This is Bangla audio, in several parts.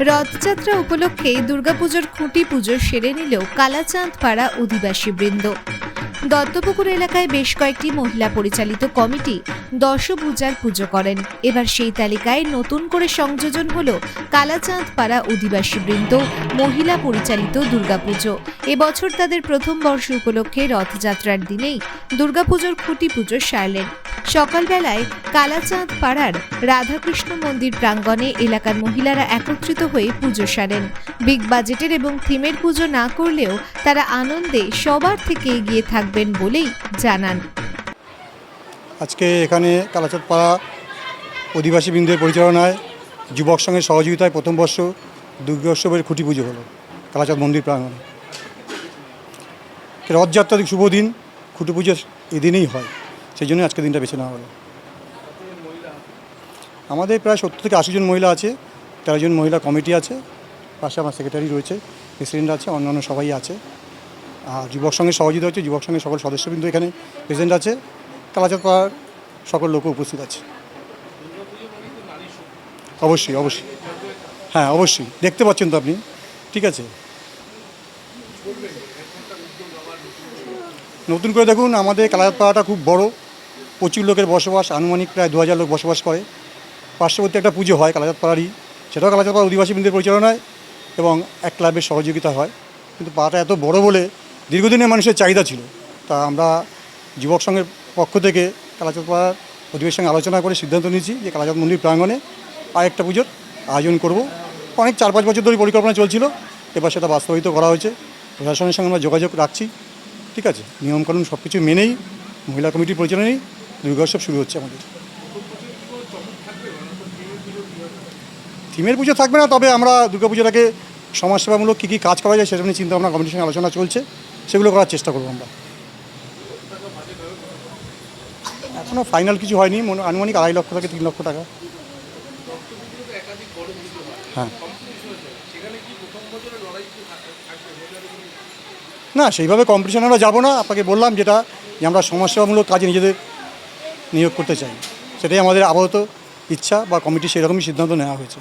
রথযাত্রা উপলক্ষে দুর্গাপুজোর খুঁটি পুজো সেরে নিলেও কালাচাঁদ পাড়া অধিবাসী বৃন্দ। দত্তপুকুর এলাকায় বেশ কয়েকটি মহিলা পরিচালিত কমিটি দশভূজার পুজো করেন। এবার সেই তালিকায় নতুন করে সংযোজন হল কালাচাঁদ পাড়া অধিবাসী বৃন্দ মহিলা পরিচালিত দুর্গাপুজো। এবছর তাদের প্রথম বর্ষ উপলক্ষে রথযাত্রার দিনেই দুর্গাপুজোর খুঁটি পুজো সারলেন। সকালবেলায় কালাচাঁদ পাড়ার রাধাকৃষ্ণ মন্দির প্রাঙ্গণে এলাকার মহিলারা একত্রিত হয়ে পুজো সারেন। বিগ বাজেটের এবং থিমের পুজো না করলেও তারা আনন্দে সবার থেকে এগিয়ে থাকবেন বলেই জানান। আজকে এখানে কালাচাঁদ পাড়া অধিবাসী বৃন্দের পরিচালনায় যুবক সঙ্গে সহযোগিতায় প্রথম বর্ষ দুর্গোৎসবের খুঁটি পুজো হলো, কালাচাঁদ মন্দির প্রাঙ্গণে। রথযাত্রার শুভ দিন, খুঁটি পুজো এদিনেই হয়, সেই জন্য আজকে দিনটা বেছে নেওয়া হলো। আমাদের প্রায় সত্তর থেকে আশি জন মহিলা আছে, তেরো জন মহিলা কমিটি আছে, পাশে আমার সেক্রেটারি রয়েছে, প্রেসিডেন্ট আছে, অন্যান্য সবাই আছে। আর যুবক সঙ্গে সহযোগিতা হচ্ছে, যুবক সঙ্গে সকল সদস্যবৃন্দ এখানে প্রেজেন্ট আছে কালাচাঁদ পাড়ার সকল লোক উপস্থিত আছে। অবশ্যই অবশ্যই। হ্যাঁ অবশ্যই। দেখতে পাচ্ছেন তো আপনি? ঠিক আছে। নতুন করে দেখুন, আমাদের কালাচাঁদ পাড়াটা খুব বড়। প্রচুর লোকের বসবাস, আনুমানিক প্রায় দু হাজার লোক বসবাস করে। পার্শ্ববর্তী একটা পুজো হয় কালাচাঁদ পাড়ারই সেটাও কালাচাঁদ পাড়া অধিবাসী বৃন্দের পরিচালনায় এবং এক ক্লাবের সহযোগিতা হয়। কিন্তু পাড়াটা এত বড় বলে দীর্ঘদিনের মানুষের চাহিদা ছিল। তা আমরা যুবক সংঘের পক্ষ থেকে কালাচাঁদ পাড়ার অধিবেশনের সঙ্গে আলোচনা করে সিদ্ধান্ত নিয়েছি যে কালাচাঁদ মন্দির প্রাঙ্গণে আরেকটা পুজোর আয়োজন করব। অনেক চার পাঁচ বছর ধরে পরিকল্পনা চলছিল। এবার সেটা বাস্তবায়িত করা হয়েছে। প্রশাসনের সঙ্গে আমরা যোগাযোগ রাখছি। ঠিক আছে? নিয়মকানুন সব কিছু মেনেই মহিলা কমিটির পরিচালনায় দুর্গোৎসব শুরু হচ্ছে আমাদের। থিমের পুজো থাকবে না, তবে আমরা দুর্গাপুজোটাকে সমাজসেবামূলক কী কী কাজ করা যায় সেটা নিয়ে চিন্তা ভাবনা কমিটির সঙ্গে আলোচনা চলছে। সেগুলো করার চেষ্টা করব আমরা। এখনও ফাইনাল কিছু হয়নি, মনে আনুমানিক আড়াই লক্ষ থেকে তিন লক্ষ টাকা। হ্যাঁ। না, সেইভাবে কম্পিটিশনে আমরা যাব না। আপনাকে বললাম যেটা, যে আমরা সমাজসেবামূলক কাজে নিজেদের নিয়োগ করতে চাই। সেটাই আমাদের আপাতত ইচ্ছা বা কমিটি সেরকমই সিদ্ধান্ত নেওয়া হয়েছে।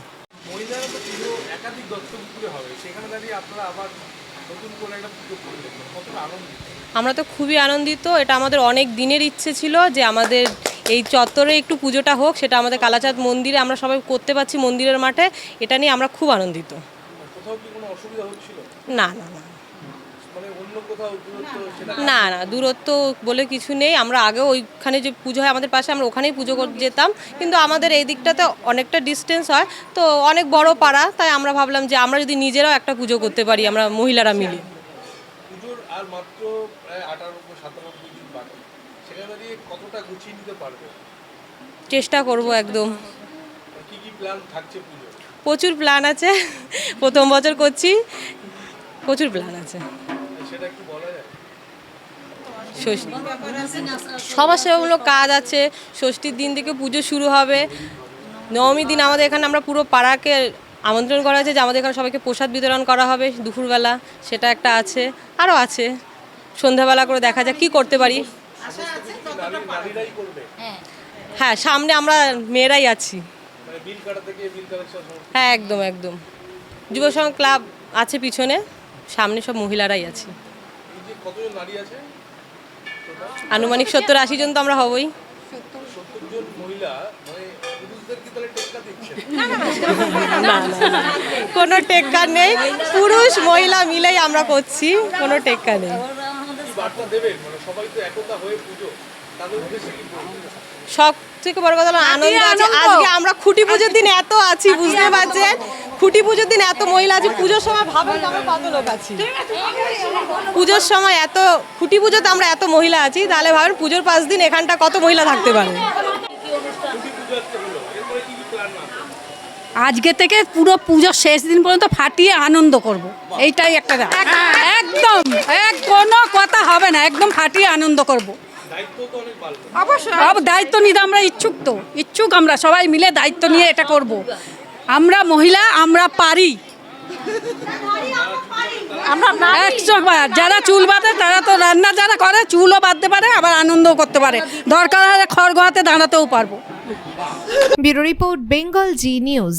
আমরা তো খুবই আনন্দিত। এটা আমাদের অনেক দিনের ইচ্ছে ছিল যে আমাদের এই চত্বরে একটু পুজোটা হোক সেটা আমাদের কালাচাঁদ মন্দিরে আমরা সবাই করতে পারছি মন্দিরের মাঠে। এটা নিয়ে আমরা খুব আনন্দিত। না না না মানে অন্য কোথাও দূরত্ব সেটা না না দূরত্ব বলে কিছু নেই। আমরা আগে ওইখানে যে পুজো হয় আমাদের পাশে আমরা ওখানেই পুজো করতে যেতাম। কিন্তু আমাদের এই দিকটাতে অনেকটা ডিস্টেন্স হয়। তো অনেক বড় পাড়া তাই আমরা ভাবলাম যে আমরা যদি নিজেরাও একটা পুজো করতে পারি আমরা মহিলারা মিলে। আর মাত্র প্রায় আঠারো সাতানব্বই দিন বাকি। সেখানে দাঁড়িয়ে কতটা গুছিয়ে নিতে পারবে? চেষ্টা করব একদম। কি কি প্ল্যান থাকছে পুজো প্রচুর প্ল্যান আছে। প্রথম বছর করছি। প্রচুর প্ল্যান আছে। বলা সমাজসেবামূলক কাজ আছে ষষ্ঠীর দিন থেকে পুজো শুরু হবে। নবমী দিন আমাদের এখানে আমরা পুরো পাড়াকে আমন্ত্রণ করা হয়েছে যে আমাদের এখানে সবাইকে প্রসাদ বিতরণ করা হবে দুপুরবেলা সেটা একটা আছে আরও আছে। সন্ধ্যাবেলা করে দেখা যাক কী করতে পারি। হ্যাঁ সামনে আমরা মেয়েরাই আছি। মানে হ্যাঁ একদম একদম। যুব সংঘ ক্লাব আছে পিছনে সামনে সব মহিলারাই আছি। কতজন নারী আছে? আনুমানিক সত্তর আশি জন তো আমরা হবই। মানে কোনো টেক্কা নেই। পুরুষ মহিলা মিলেই আমরা করছি। কোনো টেক্কা নেই। সব থেকে বড় কথা হলো আনন্দ আছে। আজকে আমরা খুঁটি পুজোর দিন এত আছি বুঝতে পারছেন? খুঁটি পুজোর দিন এত মহিলা আছি পুজোর সময় ভাবেন আমরা কত লোক আছি। পুজোর সময় এত খুঁটি পুজোতে আমরা এত মহিলা আছি তাহলে ভাবেন পুজোর পাঁচ দিন এখানটা কত মহিলা থাকতে পারে। আজকে থেকে পুরো পুজোর শেষ দিন পর্যন্ত ফাটিয়ে আনন্দ করব। এইটাই একটা ব্যাপার। একদম। এক কোনো কথা হবে না। একদম ফাটিয়ে আনন্দ করব। অবশ্যই। দায়িত্ব নিতে আমরা ইচ্ছুক তো। ইচ্ছুক আমরা সবাই মিলে দায়িত্ব নিয়ে এটা করব। আমরা মহিলা আমরা পারি। যারা চুল বাঁধে তারা তো রান্না যারা করে চুলও বাঁধতে পারে আবার আনন্দও করতে পারে। দরকার হলে খড় গোয়াতে দাঁড়াতেও পারব। Bureau report Bengal Zee news.